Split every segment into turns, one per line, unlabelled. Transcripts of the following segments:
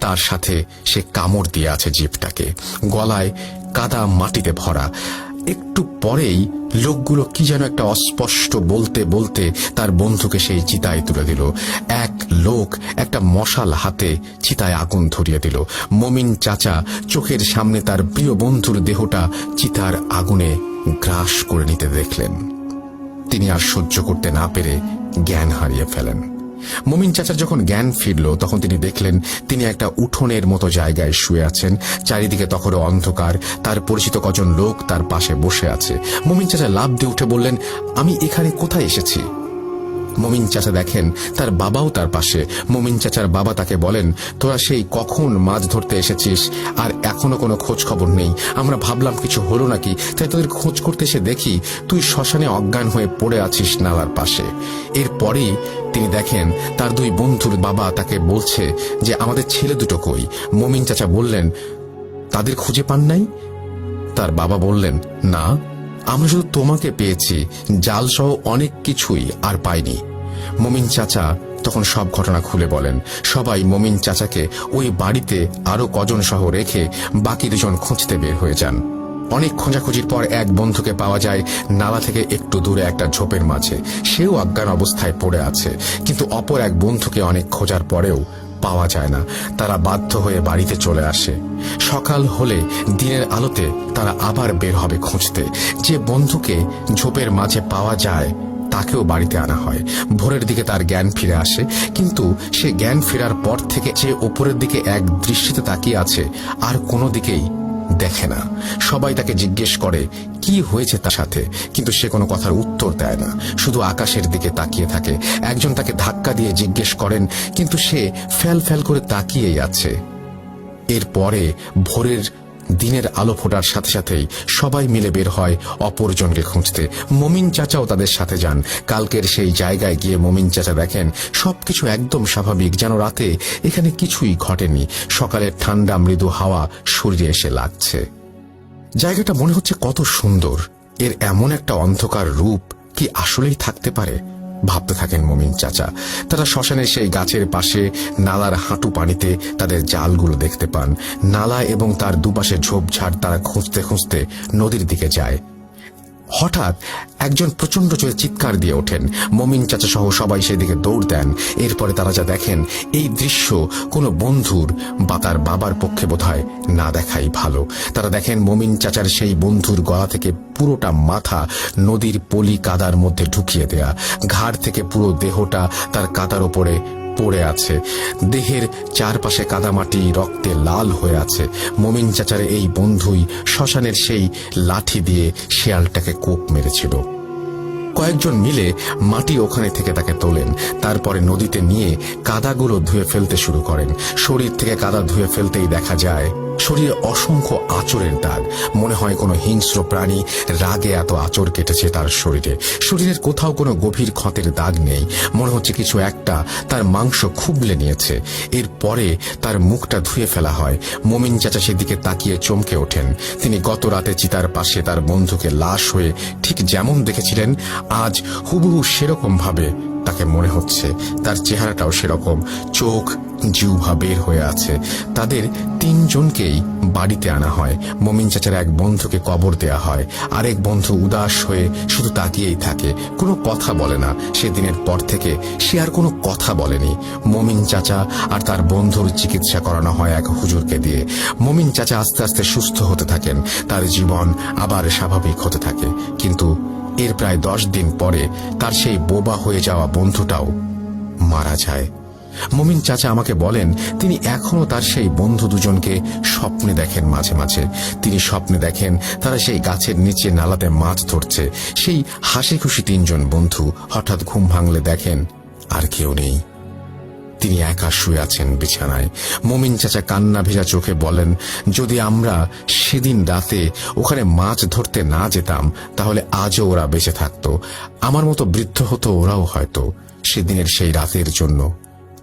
তার সাথে সে কামড় দিয়ে আছে জিপটাকে গলায় কাদা মাটিতে ভরা। একটু পরেই লোকগুলো কি যেন একটা অস্পষ্ট বলতে বলতে তার বন্ধুকে সেই চিতায় তুলে দিল। এক লোক একটা মশাল হাতে চিতায় আগুন ধরিয়ে দিল। মমিন চাচা চোখের সামনে তার প্রিয় বন্ধুর দেহটা চিতার আগুনে গ্রাস করে নিতে দেখলেন। তিনি আর সহ্য করতে না পেরে জ্ঞান হারিয়ে ফেলেন। মমিন চাচার যখন জ্ঞান ফিরল, তখন তিনি দেখলেন তিনি একটা উঠোনের মতো জায়গায় শুয়ে আছেন। চারিদিকে তখনও অন্ধকার। তার পরিচিত কজন লোক তার পাশে বসে আছে। মমিন চাচা লাভ দিয়ে উঠে বললেন, আমি এখানে কোথায় এসেছি? মমিন চাচা দেখেন, তার বাবাও তার পাশে। মমিন চাচার বাবা তাকে বলেন, তোরা সেই কখন মাছ ধরতে এসেছিস? আর এখনও কোনো খোঁজ খবর নেই। আমরা ভাবলাম কিছু হলো নাকি, তাই তোদের খোঁজ করতে এসে দেখি, তুই শ্মশানে অজ্ঞান হয়ে পড়ে আছিস নালার পাশে। এরপরেই তিনি দেখেন, তার দুই বন্ধুর বাবা তাকে বলছে যে, আমাদের ছেলে দুটো কই? মমিন চাচা বললেন, তাদের খুঁজে পান নাই? তার বাবা বললেন, না। আমরা শুধু তোমাকে পেয়েছি জাল সহ অনেক কিছুই আর পাইনি। মমিন চাচা তখন সব ঘটনা খুলে বলেন। সবাই মমিন চাচাকে ওই বাড়িতে আরও কজন সহ রেখে বাকি দুজন খুঁজতে বের হয়ে যান। অনেক খোঁজাখুঁজির পর এক বন্ধুকে পাওয়া যায় নালা থেকে একটু দূরে একটা ঝোপের মাঝে। সেও অজ্ঞান অবস্থায় পড়ে আছে, কিন্তু অপর এক বন্ধুকে অনেক খোঁজার পরেও পাওয়া যায় না। তারা বাধ্য হয়ে বাড়িতে চলে আসে। সকাল হলে দিনের আলোতে তারা আবার বের হবে খুঁজতে। যে বন্ধুকে ঝোপের মাঝে পাওয়া যায়, তাকেও বাড়িতে আনা হয়। ভোরের দিকে তার জ্ঞান ফিরে আসে, কিন্তু সে জ্ঞান ফেরার পর থেকে যে ওপরের দিকে এক দৃষ্টিতে তাকিয়ে আছে, আর কোনো দিকেই দেখে না। সবাই তাকে জিজ্ঞেস করে, কি হয়েছে তার সাথে? কিন্তু সে কোনো কথার উত্তর দেয় না। শুধু আকাশের দিকে তাকিয়ে থাকে। একজন তাকে ধাক্কা দিয়ে জিজ্ঞেস করেন, কিন্তু সে ফ্যাল ফ্যাল করে তাকিয়েই আছে। এরপরে ভোরের দিনের আলো ফোটার সাথে সাথেই সবাই মিলে বের হয় অপরজনকে খুঁজতে। মমিন চাচাও তাদের সাথে যান। কালকের সেই জায়গায় গিয়ে মমিন চাচা দেখেন, সবকিছু একদম স্বাভাবিক যেন রাতে এখানে কিছুই ঘটেনি। সকালের ঠান্ডা মৃদু হাওয়া সূর্যে এসে লাগছে। জায়গাটা মনে হচ্ছে কত সুন্দর। এর এমন একটা অন্ধকার রূপ কি আসলেই থাকতে পারে? ভাবতে থাকেন মমিন চাচা। তারা শ্মশানে সেই গাছের পাশে নালার হাঁটু পানিতে তাদের জালগুলো দেখতে পান। নালা এবং তার দুপাশে ঝোপঝাড় তারা খুঁজতে খুঁজতে নদীর দিকে যায়। হঠাৎ একজন প্রচণ্ড জোরে চিৎকার দিয়ে ওঠেন। মমিন চাচা সহ সবাই সেদিকে দৌড় দেন। এরপরে তারা যা দেখেন, এই দৃশ্য কোনো বন্ধুর বা তার বাবার পক্ষে বোধহয় না দেখাই ভালো। তারা দেখেন মমিন চাচার সেই বন্ধুর গলা থেকে পুরোটা মাথা নদীর পলি কাদার মধ্যে ঢুকিয়ে দেয়া। ঘাড় থেকে পুরো দেহটা তার কাদার ওপরে পড়ে আছে। দেহের চারপাশে কাদামাটি রক্তে লাল হয়ে আছে। মমিন চাচার এই বন্ধুই শ্মশানের সেই লাঠি দিয়ে শেয়ালটাকে কোপ মেরেছিল। কয়েকজন মিলে মাটি ওখানে থেকে তাকে তোলেন। তারপরে নদীতে নিয়ে কাদাগুলো ধুয়ে ফেলতে শুরু করেন। শরীর থেকে কাদা ধুয়ে ফেলতেই দেখা যায় শরীরে অসংখ্য আচরের দাগ। মনে হয় কোনো হিংস্র প্রাণী রাগে এত আচর কেটেছে তার শরীরে। শরীরের কোথাও কোনো গভীর ক্ষতের দাগ নেই। মনে হচ্ছে কিছু একটা তার মাংস খুবলে নিয়েছে। এরপরে তার মুখটা ধুয়ে ফেলা হয়। মমিন চাচা সেদিকে তাকিয়ে চমকে ওঠেন। তিনি গত রাতে চিতার পাশে তার বন্ধুকে লাশ হয়ে ঠিক যেমন দেখেছিলেন, আজ হুবহু সেরকম ভাবে তাকে মনে হচ্ছে তার চেহারাটাও সেরকম। চোখ জিউভা বের হয়ে আছে। তাদের তিনজনকেই বাড়িতে আনা হয়। মমিন চাচার এক বন্ধুকে কবর দেয়া হয়। আরেক বন্ধু উদাস হয়ে শুধু তাকিয়েই থাকে। কোনো কথা বলে না। সেদিনের পর থেকে সে আর কোনো কথা বলেনি। মমিন চাচা আর তার বন্ধুর চিকিৎসা করানো হয় এক হুজুরকে দিয়ে। মমিন চাচা আস্তে আস্তে সুস্থ হতে থাকেন। তার জীবন আবার স্বাভাবিক হতে থাকে। কিন্তু এর প্রায় দশ দিন পরে তার সেই বোবা হয়ে যাওয়া বন্ধুটাও মারা যায়। মমিন চাচা আমাকে বলেন, তিনি এখনও তার সেই বন্ধু দুজনকে স্বপ্নে দেখেন মাঝে মাঝে। তিনি স্বপ্নে দেখেন তারা সেই গাছের নিচে নালাতে মাছ ধরছে। সেই হাসি খুশি তিনজন বন্ধু হঠাৎ ঘুম ভাঙলে দেখেন আর কেউ নেই। তিনি একা শুয়ে আছেন বিছানায়। মমিন চাচা কান্না ভেজা চোখে বলেন, যদি আমরা সেদিন রাতে ওখানে মাছ ধরতে না যেতাম, তাহলে আজও ওরা বেঁচে থাকতো। আমার মতো বৃদ্ধ হতো ওরাও হয়তো সেদিনের সেই রাতের জন্য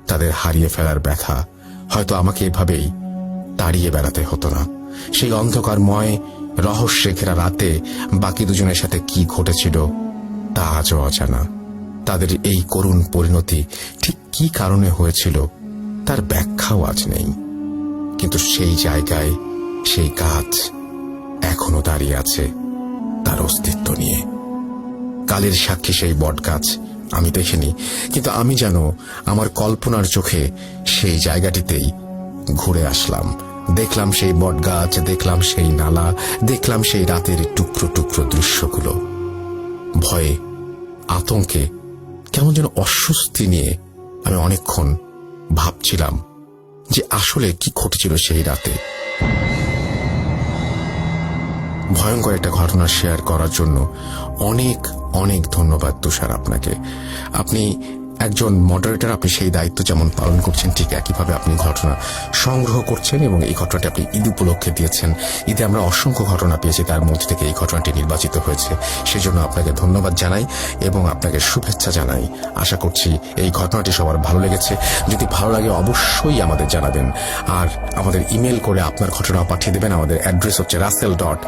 তাদের হারিয়ে ফেলার ব্যথা। হয়তো আমাকে এভাবেই তাড়িয়ে বেড়াতে হতো না। সেই অন্ধকারময়, রহস্যে ঘেরা রাতে বাকি দুজনের সাথে কি ঘটেছিল তা আজও অজানা। তাদের এই করুণ পরিণতি ঠিক কি কারণে হয়েছিল তার ব্যাখ্যাও আজ নেই। কিন্তু সেই জায়গায় সেই গাছ এখনও দাঁড়িয়ে আছে তার অস্তিত্ব নিয়ে। কালের সাক্ষী সেই বটগাছ আমি দেখিনি, কিন্তু আমি যেন আমার কল্পনার চোখে সেই জায়গাটিতেই ঘুরে আসলাম। দেখলাম সেই বটগাছ দেখলাম সেই নালা, দেখলাম সেই রাতের টুকরো টুকরো দৃশ্যগুলো। ভয়ে, আতঙ্কে, কেমন যেন অস্বস্তি নিয়ে আমি অনেকক্ষণ ভাবছিলাম যে আসলে কি ঘটেছিল সেই রাতে। ভয়ঙ্কর একটা ঘটনা শেয়ার করার জন্য অনেক অনেক ধন্যবাদ তুষার আপনাকে। আপনি একজন মডারেটর আপনি সেই দায়িত্ব যেমন পালন করছেন, ঠিক একইভাবে আপনি ঘটনা সংগ্রহ করছেন এবং এই ঘটনাটি আপনি ঈদ উপলক্ষে দিয়েছেন। ঈদে আমরা অসংখ্য ঘটনা পেয়েছি, তার মধ্যে থেকে এই ঘটনাটি নির্বাচিত হয়েছে। সেজন্য আপনাকে ধন্যবাদ জানাই এবং আপনাকে শুভেচ্ছা জানাই। আশা করছি এই ঘটনাটি সবার ভালো লেগেছে। যদি ভালো লাগে অবশ্যই আমাদের জানাবেন। আর আমাদের ইমেল করে আপনার ঘটনা পাঠিয়ে দেবেন। আমাদের অ্যাড্রেস হচ্ছে রাসেল ডট